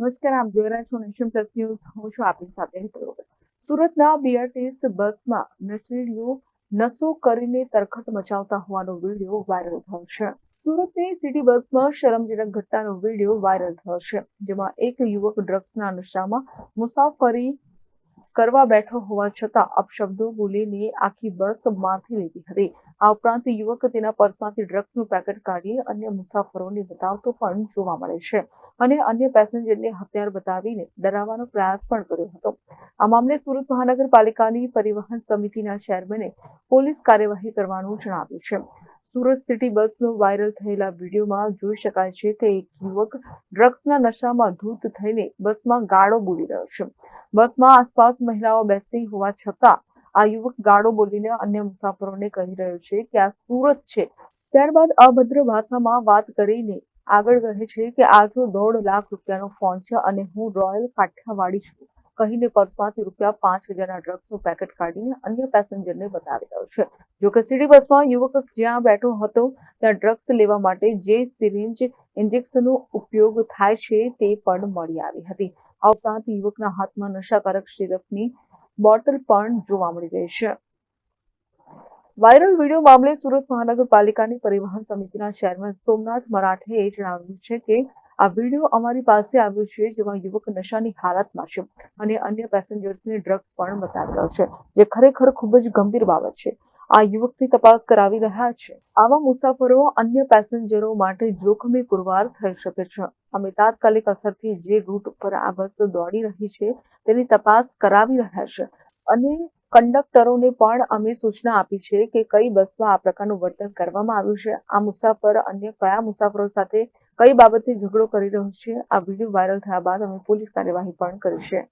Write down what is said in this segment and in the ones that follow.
નમસ્કાર આપ જોઈ રહ્યા છો નેશન પ્લસ ન્યૂઝ હું છું આપની સાથે સુરતના બીઆરટીએસ બસમાં નશેડીઓ નશો કરીને તરખટ મચાવતા હોવાનો વીડિયો વાયરલ થયો છે. સુરતની સિટી બસમાં શરમજનક ઘટનાનો વીડિયો વાયરલ થયો છે, જેમાં એક યુવક ડ્રગ્સના નશામાં મુસાફરી કરવા બેઠો હોવા છતાં અપશબ્દો બોલીને આખી બસ માથી લીધી હતી. આ ઉપરાંત યુવક તેના પર્સમાંથી ડ્રગ્સનું પેકેટ કાઢી અન્ય મુસાફરોને બતાવતો પણ જોવા મળે છે. અને અન્ય પેસેન્જરને હથિયાર બતાવીને ડરાવવાનો પ્રયાસ પણ કર્યો હતો. આ મામલે સુરત મહાનગરપાલિકાની પરિવહન સમિતિના ચેરમેને પોલીસ કાર્યવાહી કરવાનું જણાવ્યું છે. સુરત સિટી બસનો વાયરલ થયેલા વિડીયોમાં જોઈ શકાય છે કે એક યુવક ડ્રગ્સના નશામાં ધૂત થઈને બસમાં ગાળો બોલી રહ્યો છે. બસમાં આસપાસ મહિલાઓ બેસતી હોવા છતાં આ યુવક ગાળો બોલીને અન્ય મુસાફરોને કહી રહ્યો છે કે આ સુરત છે. ત્યારબાદ અભદ્ર ભાષામાં વાત કરીને આગળ કહે છે કે આ જો દોઢ લાખ રૂપિયાનો ફોન છે અને હું રોયલ કાઠિયાવાડી છું. કહીને પર્સમાંથી રૂપિયા પાંચ હજારના ડ્રગ્સનું પેકેટ કાઢીને અન્ય પેસેન્જરને બતાવી રહ્યો છે. જો કે સીડી બસમાં યુવક જ્યાં બેઠો હતો, ત્યાં ડ્રગ્સ લેવા માટે જે સિરિંજ ઇન્જેક્શનનો ઉપયોગ થાય છે તે પણ મળી આવી હતી. આ ઉપરાંત યુવકના હાથમાં નશાકારક સિરપની બોટલ પણ જોવા મળી રહી છે. વાયરલ વીડિયો મામલે સુરત મહાનગરપાલિકાની પરિવહન સમિતિના ચેરમેન સોમનાથ મરાઠેએ જણાવ્યું છે કે આ વીડિયો અમારી પાસે આવ્યો છે, જેમાં યુવક નશાની હાલતમાં છે અને અન્ય પેસેન્જર્સને ડ્રગ્સ પણ બતાવી રહ્યો છે, જે ખરેખર ખૂબ જ ગંભીર બાબત છે. આ યુવકની તપાસ કરાવી રહ્યા છે. આવા મુસાફરો અન્ય પેસેન્જરો માટે જોખમી પુરવાર થઈ શકે છે. અમે તાત્કાલિક અસરથી જે રૂટ ઉપર આ બસ દોડી રહી છે તેની તપાસ કરાવી રહ્યા છે. અને કંડક્ટરોને પણ અમે સૂચના આપી છે કે કઈ બસમાં આ પ્રકારનું વર્તન કરવામાં આવ્યું છે. આ મુસાફર અન્ય કયા મુસાફરો સાથે કઈ બાબતે ઝઘડો કરી રહ્યો છે? આ વીડિયો વાયરલ થયા બાદ અમે પોલીસ કાર્યવાહી પણ કરી છે.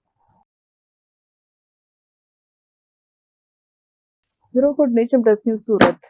Bureau Nation Plus News Surat.